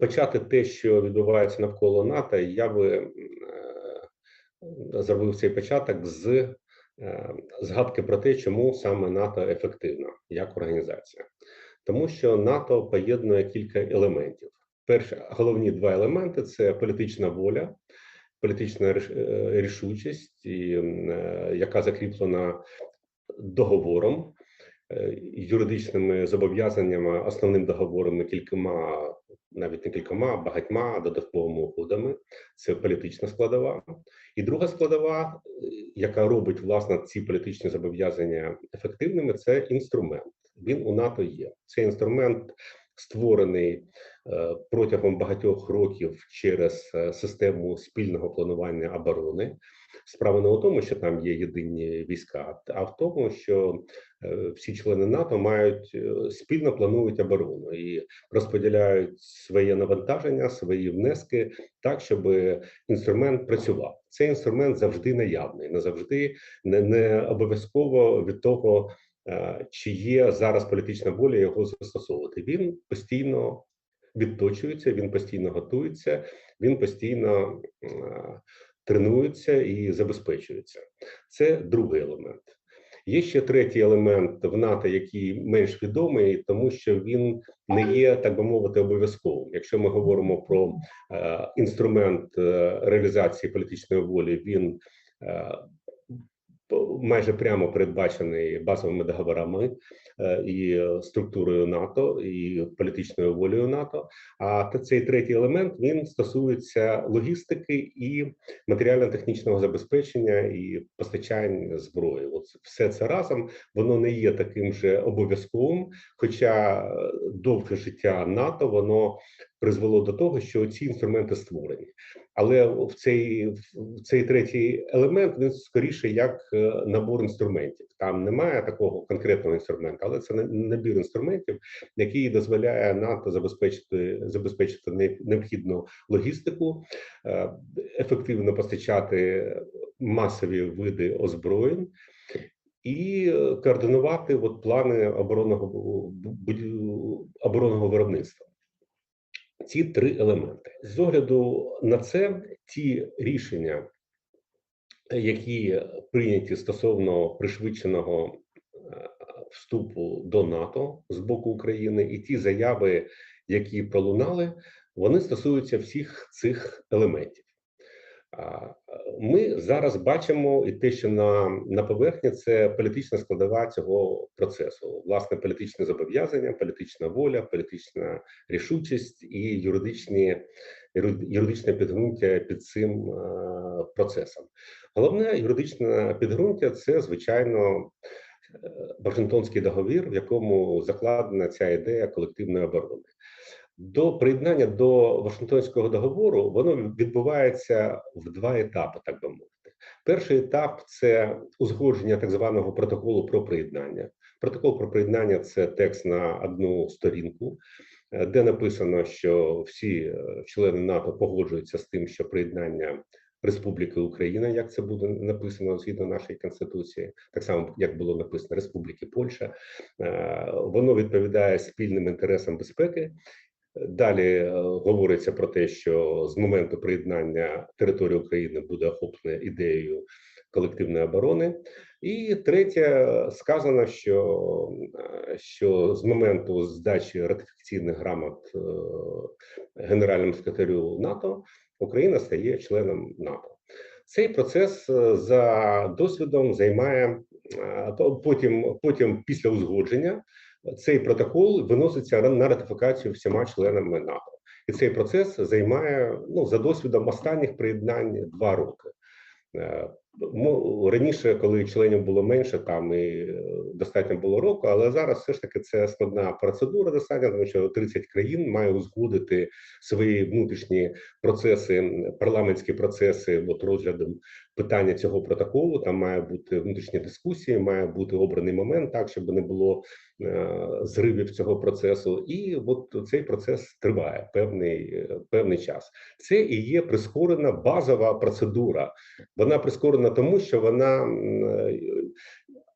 почати те, що відбувається навколо НАТО, я би е, зробив цей початок з е, згадки про те, чому саме НАТО ефективна як організація, тому що НАТО поєднує кілька елементів. Перші головні два елементи це політична воля, політична е, рішучість, і, яка закріплена договором, юридичними зобов'язаннями, основним договором і кількома, навіть не кількома, багатьма додатковими угодами. Це політична складова. І друга складова, е, яка робить власне ці політичні зобов'язання ефективними, це інструмент. Він у НАТО є. Цей інструмент створений е, протягом багатьох років через е, систему спільного планування оборони. Справа не у тому, що там є єдині війська, а в тому, що е, всі члени НАТО мають е, спільно планують оборону і розподіляють своє навантаження, свої внески так, щоб інструмент працював. Цей інструмент завжди наявний, не завжди не, не обов'язково від того, е, чи є зараз політична воля його застосовувати. Він постійно відточується, він постійно готується, він постійно тренується і забезпечується. Це другий елемент. Є ще третій елемент в НАТО, який менш відомий, тому що він не є, так би мовити, обов'язковим. Якщо ми говоримо про е, інструмент е, реалізації політичної волі, він е, майже прямо передбачений базовими договорами е, і структурою НАТО, і політичною волею НАТО. А цей третій елемент він стосується логістики і матеріально-технічного забезпечення і постачання зброї. От все це разом воно не є таким же обов'язковим, хоча е, довге життя НАТО воно призвело до того, що ці інструменти створені. Але в цей в цей третій елемент він скоріше як е, набор інструментів. Там немає такого конкретного інструменту, але це на- набір інструментів, який дозволяє НАТО забезпечити забезпечити необхідну логістику, е, ефективно постачати масові види озброєнь і е, координувати от плани оборонного оборонного виробництва. Ці три елементи з огляду на це, ті рішення, які прийняті стосовно пришвидшеного е, вступу до НАТО з боку України, і ті заяви, які пролунали, вони стосуються всіх цих елементів. Ми зараз бачимо і те, що на, на поверхні це політична складова цього процесу, власне, політичне зобов'язання, політична воля, політична рішучість і юридичні юридичне підґрунтя під цим процесом. Головне юридичне підґрунтя це звичайно е, Вашингтонський договір, в якому закладена ця ідея колективної оборони. До приєднання до Вашингтонського договору воно відбувається в два етапи, так би мовити. Перший етап це узгодження так званого протоколу про приєднання. Протокол про приєднання це текст на одну сторінку, е, де написано, що всі е, члени НАТО погоджуються з тим, що приєднання Республіки Україна, як це буде написано згідно нашої конституції, так само як було написано Республіки Польща, е, воно відповідає спільним інтересам безпеки. Далі е, говориться про те, що з моменту приєднання території України буде охоплена ідеєю колективної оборони. І третє сказано, що, е, що з моменту здачі ратифікаційних грамот е, генеральному секретарю НАТО Україна стає членом НАТО. Цей процес за досвідом займає потім, потім після узгодження цей протокол виноситься на ратифікацію всіма членами НАТО, і цей процес займає ну за досвідом останніх приєднань два роки. Е, Раніше, коли членів було менше, там і е, достатньо було року, але зараз все ж таки це складна процедура достатньо, тому що 30 країн має узгодити свої внутрішні процеси, парламентські процеси от розглядом питання цього протоколу. Там має бути внутрішні дискусії, має бути обраний момент, так щоб не було е, зривів цього процесу. І от цей процес триває певний, е, певний час. Це і є прискорена базова процедура. Вона прискорена тому, що вона е,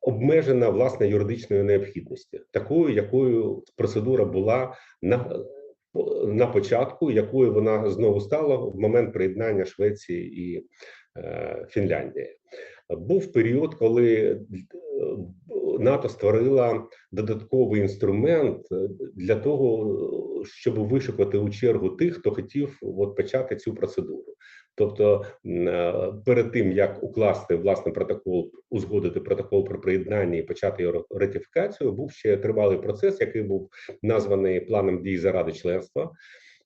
обмежена власне юридичною необхідністю, такою, якою процедура була на на початку, якою вона знову стала в момент приєднання Швеції і е, Фінляндії. Був період, коли е, НАТО створила додатковий інструмент е, для того, щоб вишукати у чергу тих, хто хотів от, почати цю процедуру. Тобто, е, перед тим як укласти власне протокол, узгодити протокол про приєднання і почати його ратифікацію, був ще тривалий процес, який був названий планом дій заради членства.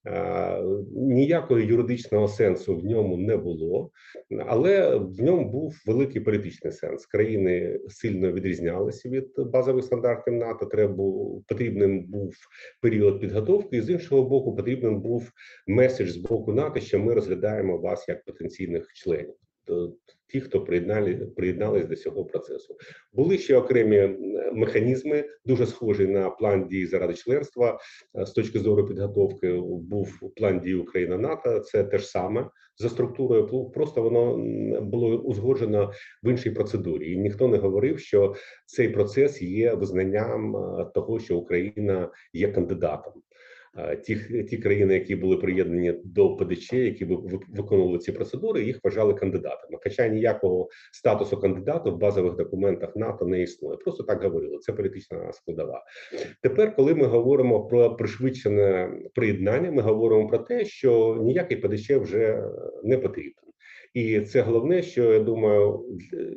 Е, Ніякого юридичного сенсу в ньому не було, але в ньому був великий політичний сенс. Країни сильно відрізнялися від базових стандартів НАТО. Треба потрібним був період підготовки, і з іншого боку, потрібним був меседж з боку НАТО, що ми розглядаємо вас як потенційних членів. Ті, хто приєднали приєднались до цього процесу, були ще окремі механізми, дуже схожі на план дій заради членства. Е, З точки зору підготовки був план дій Україна НАТО. Це те ж саме за структурою. Просто воно було узгоджено в іншій процедурі, і ніхто не говорив, що цей процес є визнанням е, того, що Україна є кандидатом. Е, Ті, ті країни, які були приєднані до ПДЧ, які ви- ви- виконували ці процедури, їх вважали кандидатами. Хоча ніякого статусу кандидата в базових документах НАТО не існує. Просто так говорили. Це політична складова. Тепер, коли ми говоримо про пришвидшене приєднання, ми говоримо про те, що ніякий ПДЧ вже не потрібен. І це головне, що я думаю,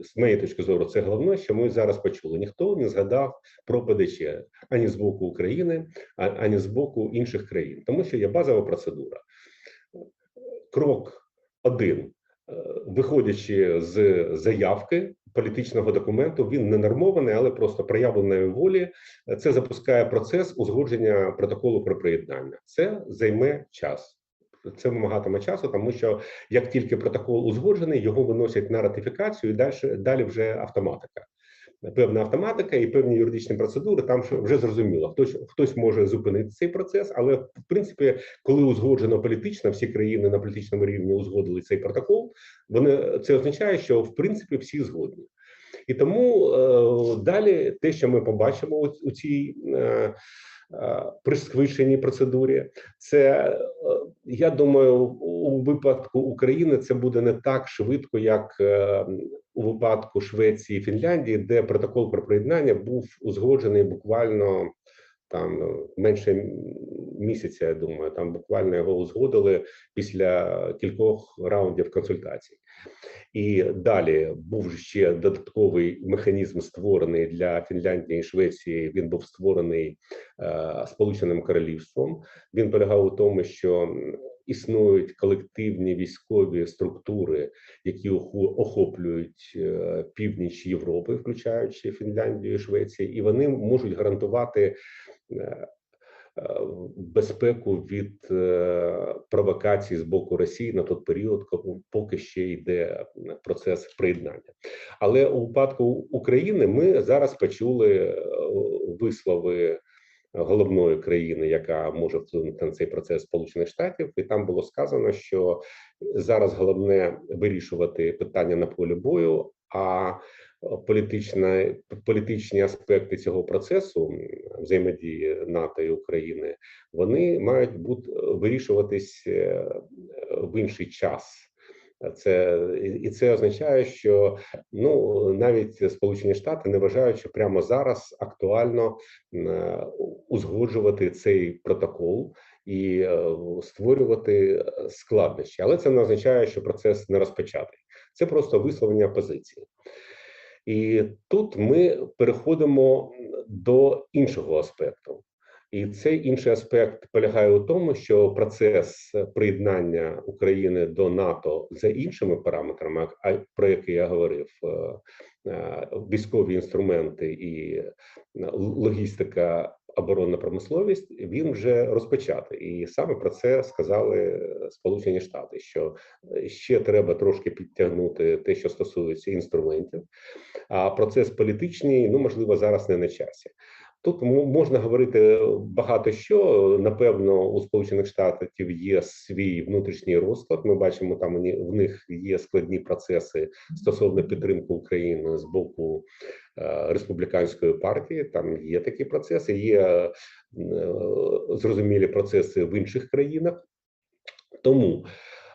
з моєї точки зору, це головне, що ми зараз почули. Ніхто не згадав про ПДЧ ані з боку України, ані з боку інших країн, тому що є базова процедура. Крок один, Е, виходячи з заявки політичного документу, він не нормований, але просто проявленої волі. Це запускає процес узгодження протоколу про приєднання. Це займе час. Це вимагатиме часу, тому що як тільки протокол узгоджений, його виносять на ратифікацію, і далі далі вже автоматика. Певна автоматика і певні юридичні процедури. Там вже зрозуміло, хтось хтось може зупинити цей процес, але в принципі, коли узгоджено політично, всі країни на політичному рівні узгодили цей протокол. Вони це означає, що в принципі всі згодні. І тому е, далі те, що ми побачимо у, у цій е, е, пришвидшеній процедурі, це е, я думаю, у випадку України це буде не так швидко, як е, у випадку Швеції і Фінляндії, де протокол про приєднання був узгоджений буквально там менше місяця. Я думаю, там буквально його узгодили після кількох раундів консультацій. І далі був ще додатковий механізм створений для Фінляндії і Швеції. Він був створений е, Сполученим Королівством. Він полягав у тому, що існують колективні військові структури, які охоплюють е, північ Європи, включаючи Фінляндію і Швецію, і вони можуть гарантувати. Е, Безпеку від е, провокацій з боку Росії на той період, поки ще йде процес приєднання. Але у випадку України ми зараз почули е, вислови головної країни, яка може вплинути на цей процес Сполучених Штатів, і там було сказано, що зараз головне вирішувати питання на полі бою. А політична політичні аспекти цього процесу взаємодії НАТО і України вони мають бути вирішуватись е, в інший час. Це і це означає, що ну навіть Сполучені Штати не вважають, що прямо зараз актуально е, узгоджувати цей протокол і е, створювати складнощі, але це не означає, що процес не розпочатий. Це просто висловлення позиції. І тут ми переходимо до іншого аспекту. І цей інший аспект полягає у тому, що процес приєднання України до НАТО за іншими параметрами, про які я говорив, е, е, військові інструменти і логістика, оборонна промисловість, він вже розпочатий. І саме про це сказали Сполучені Штати, що ще треба трошки підтягнути те, що стосується інструментів. А процес політичний, ну можливо, зараз не на часі. Тут можна говорити багато що. Напевно, у Сполучених Штатів є свій внутрішній розклад. Ми бачимо, там в них є складні процеси стосовно підтримки України з боку е, республіканської партії. Там є такі процеси, є е, зрозумілі процеси в інших країнах. Тому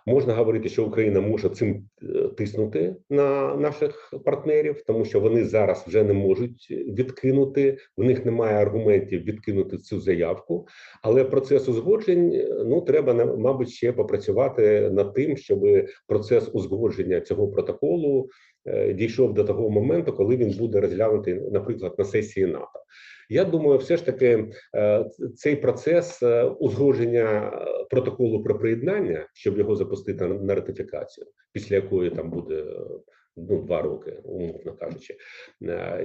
можна говорити, що Україна може цим е, тиснути на наших партнерів, тому що вони зараз вже не можуть відкинути. В них немає аргументів відкинути цю заявку. Але процес узгоджень е, ну треба мабуть ще попрацювати над тим, щоб процес узгодження цього протоколу е, дійшов до того моменту, коли він буде розглянутий, наприклад, на сесії НАТО. Я думаю, все ж таки е, цей процес е, узгодження е, протоколу про приєднання, щоб його запустити на- ратифікацію, після якої там буде ну два роки, умовно кажучи.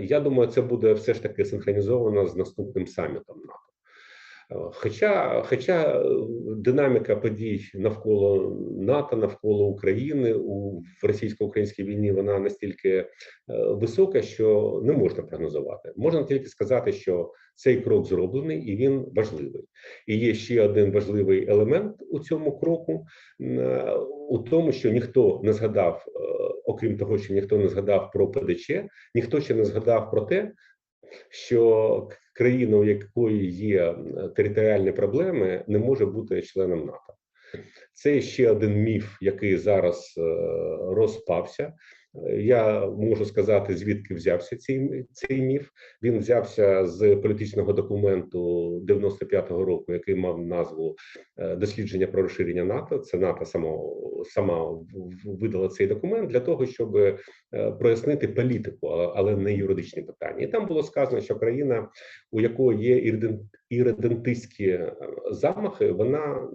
Я думаю, це буде все ж таки синхронізовано з наступним самітом НАТО. Хоча, хоча е, динаміка подій навколо НАТО, навколо України у російсько-українській війні вона настільки е, висока, що не можна прогнозувати. Можна тільки сказати, що цей крок зроблений і він важливий. І є ще один важливий елемент у цьому кроку е, у тому, що ніхто не згадав, окрім того, що ніхто не згадав про ПДЧ, ніхто ще не згадав про те, що країна, у якої є територіальні проблеми, не може бути членом НАТО. Це ще один міф, який зараз е, розпався. Я можу сказати, звідки взявся цей, цей міф. Він взявся з політичного документу 95-го року, який мав назву е, дослідження про розширення НАТО. Це НАТО само сама видала цей документ для того, щоб е, прояснити політику, але не юридичні питання. І там було сказано, що країна, у якої є іриден- іридентистські е, замахи, вона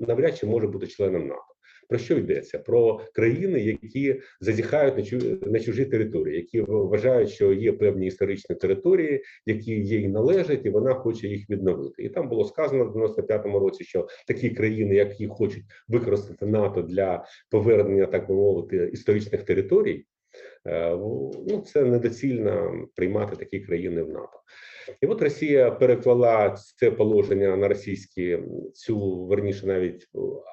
навряд чи може бути членом НАТО. Про що йдеться? Про країни, які зазіхають на чу- на чужі території, які вважають, що є певні історичні території, які їй належать, і вона хоче їх відновити. І там було сказано в 95-му році, що такі країни, які хочуть використати НАТО для повернення, так би мовити, історичних територій. Е, в- Ну, це недоцільно приймати такі країни в НАТО. І от Росія переклала це положення на російські цю верніше навіть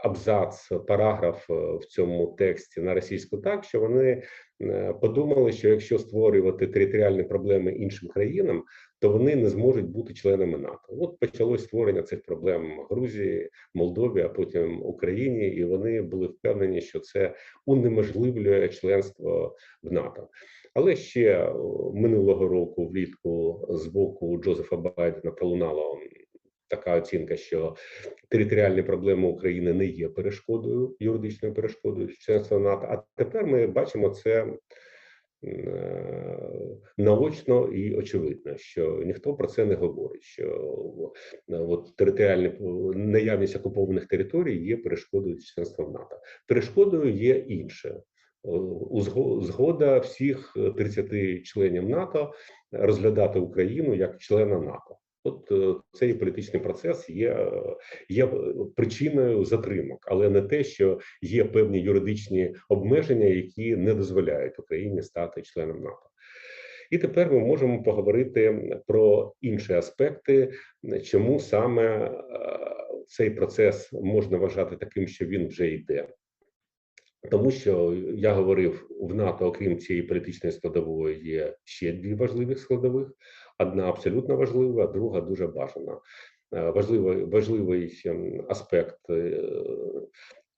абзац, параграф е, в цьому тексті на російську так, що вони е, подумали, що якщо створювати територіальні проблеми іншим країнам, то вони не зможуть бути членами НАТО. От почалось створення цих проблем Грузії, Молдові, а потім Україні, і вони були впевнені, що це унеможливлює членство в НАТО. Але ще минулого року, влітку, з боку Джозефа Байдена пролунало така оцінка, що територіальні проблеми України не є перешкодою, юридичною перешкодою членства НАТО. А тепер ми бачимо це е, наочно і очевидно, що ніхто про це не говорить. Що е, от територіальні наявність окупованих територій є перешкодою членства в НАТО. Перешкодою є інше. Е, Згода всіх е, 30 членів НАТО розглядати Україну як члена НАТО. От е, цей політичний процес є, е, є причиною затримок, але не те, що є певні юридичні обмеження, які не дозволяють Україні стати членом НАТО. І тепер ми можемо поговорити про інші аспекти, чому саме е, цей процес можна вважати таким, що він вже йде. Тому що я говорив в НАТО, окрім цієї політичної складової, є ще дві важливих складових: одна абсолютно важлива, друга дуже бажана. Е, Важливий важливий ем, аспект, е,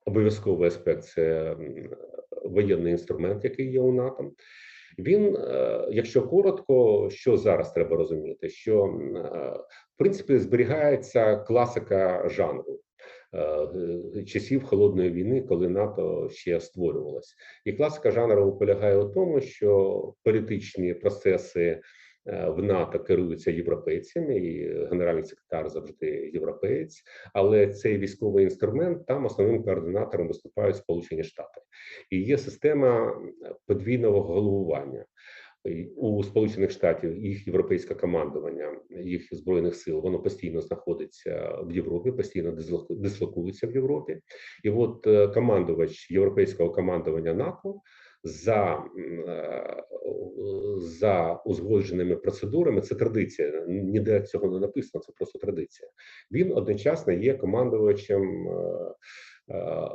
обов'язковий аспект це воєнний інструмент, який є у НАТО. Він, е, якщо коротко, що зараз треба розуміти, що в принципі зберігається класика жанру часів холодної війни, коли НАТО ще створювалось. І класика жанру полягає у тому, що політичні процеси е, в НАТО керуються європейцями, і генеральний секретар завжди європеєць. Але цей військовий інструмент там основним координатором виступають Сполучені Штати, і є система подвійного головування. У Сполучених Штатів їх європейське командування їх збройних сил воно постійно знаходиться в Європі, постійно дислоку- дислокується в Європі. І от е, командувач європейського командування НАТО за, е, за узгодженими процедурами. Це традиція. Ніде цього не написано. Це просто традиція. Він одночасно є командувачем е,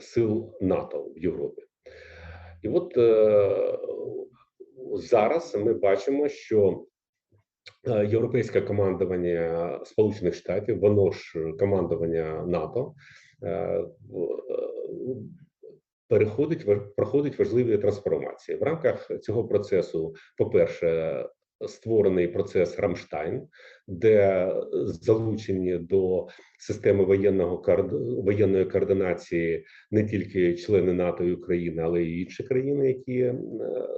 сил НАТО в Європі. І от зараз ми бачимо, що е, європейське командування Сполучених Штатів, воно ж командування НАТО, е, е, переходить проходить важливі трансформації в рамках цього процесу. По-перше, створений процес Рамштайн, де залучені до системи воєнного воєнної координації не тільки члени НАТО і України, але й інші країни, які е,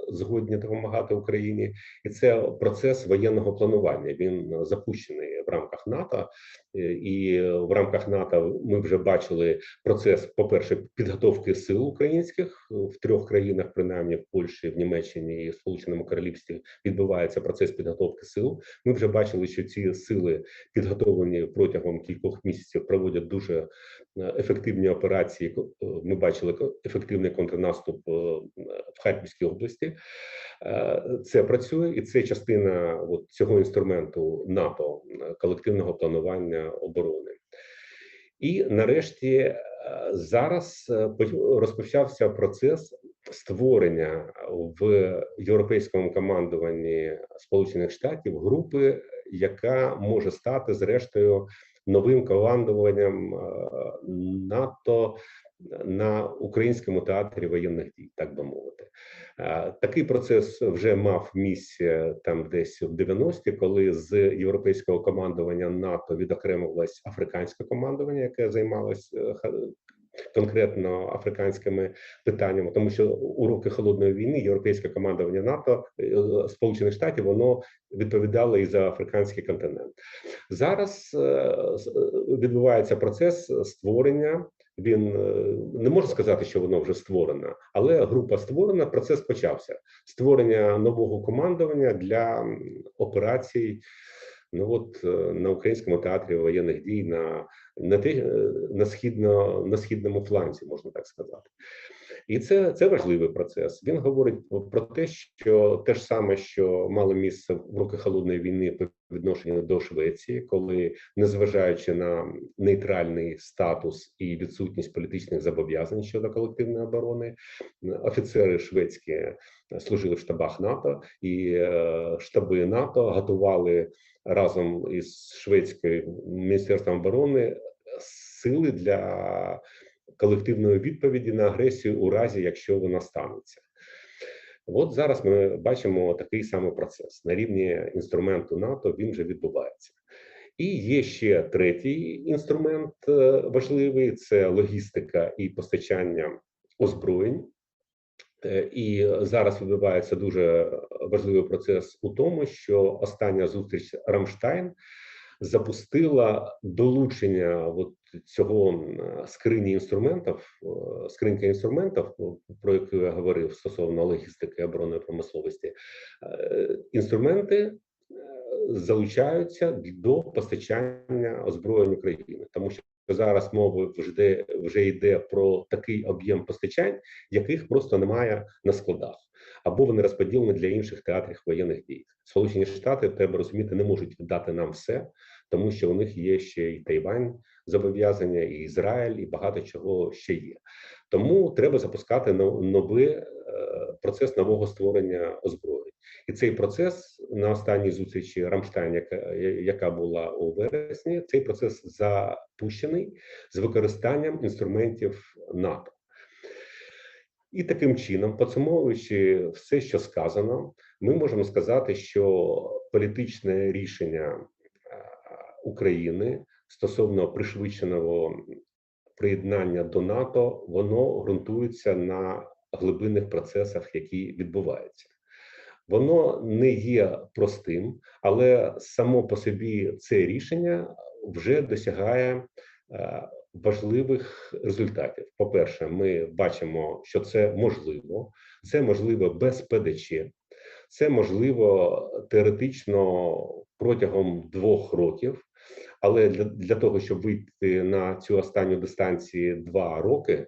згодні допомагати Україні, і це процес воєнного планування. Він запущений в рамках НАТО, Е, і в рамках НАТО ми вже бачили процес, по-перше, підготовки сил українських в трьох країнах, принаймні в Польщі, в Німеччині і в Сполученому Королівстві відбувається процес підготовки сил. Ми вже бачили, що ці сили підготовлені протягом кількох місяців, проводять дуже е, ефективні операції. Е, Ми бачили ефективний контрнаступ е, в Харківській області. Це працює, і це частина от цього інструменту НАТО колективного планування оборони. І нарешті зараз по- розпочався процес створення в європейському командуванні Сполучених Штатів групи, яка може стати зрештою новим командуванням е, НАТО на українському театрі воєнних дій, так би мовити. Е, Такий процес вже мав місце там десь в 90-ті, коли з європейського командування НАТО відокремилось африканське командування, яке займалось е, конкретно африканськими питаннями, тому що у роки холодної війни європейське командування НАТО е, Сполучених Штатів воно відповідало і за африканський континент. Зараз е, е, відбувається процес створення. Він е, не можна сказати, що воно вже створено, але група створена. Процес почався створення нового командування для операцій. Ну от е, на українському театрі воєнних дій на на те е, на східно на східному фланзі, можна так сказати. І це, це важливий процес. Він говорить про те, що те ж саме, що мало місце в роки холодної війни по відношенню до Швеції, коли, незважаючи на нейтральний статус і відсутність політичних зобов'язань щодо колективної оборони, офіцери шведські служили в штабах НАТО, і е, штаби НАТО готували разом із шведським міністерством оборони сили для колективної відповіді на агресію у разі, якщо вона станеться. От зараз ми бачимо такий самий процес на рівні інструменту НАТО. Він вже відбувається. І є ще третій інструмент е, важливий: це логістика і постачання озброєнь. Е, І зараз відбувається дуже важливий процес у тому, що остання зустріч Рамштайн запустила долучення от цього скрині інструментів, скринька інструментів, ну, про яку я говорив стосовно логістики оборонної промисловості. Е, Інструменти е, залучаються до постачання озброєнь України, тому що зараз мова вже вже йде про такий об'єм постачань, яких просто немає на складах, або вони розподілені для інших театрів воєнних дій. Сполучені Штати треба розуміти, не можуть дати нам все, тому що у них є ще і Тайвань зобов'язання, і Ізраїль, і багато чого ще є. Тому треба запускати новий е, процес нового створення озброєнь. І цей процес на останній зустрічі Рамштайн, яка, яка була у вересні, цей процес запущений з використанням інструментів НАТО. І таким чином, підсумовуючи все, що сказано, ми можемо сказати, що політичне рішення е, України стосовно пришвидшеного приєднання до НАТО, воно ґрунтується на глибинних процесах, які відбуваються. Воно не є простим, але само по собі це рішення вже досягає е, важливих результатів. По-перше, ми бачимо, що це можливо, це можливо без ПДЧ, це можливо теоретично протягом двох років. Але для, для того, щоб вийти на цю останню дистанцію два роки,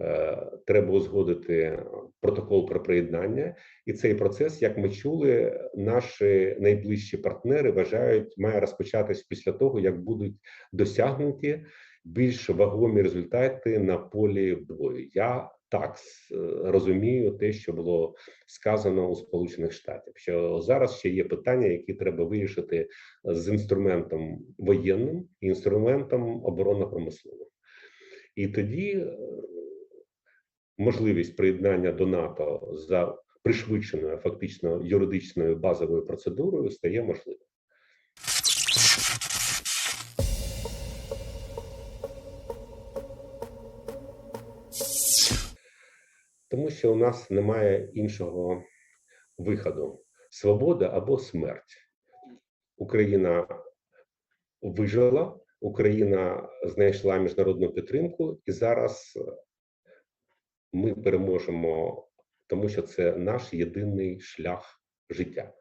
е, треба узгодити протокол про приєднання, і цей процес, як ми чули, наші найближчі партнери вважають, має розпочатись після того, як будуть досягнуті більш вагомі результати на полі бою. Я так розумію те, що було сказано у Сполучених Штатів, що зараз ще є питання, які треба вирішити з інструментом воєнним і інструментом оборонно-промисловим. І тоді е, можливість приєднання до НАТО за пришвидшеною, фактично юридичною базовою процедурою стає можливим. Тому що у нас немає іншого виходу: свобода або смерть. Україна вижила, Україна знайшла міжнародну підтримку, і зараз ми переможемо, тому що це наш єдиний шлях життя.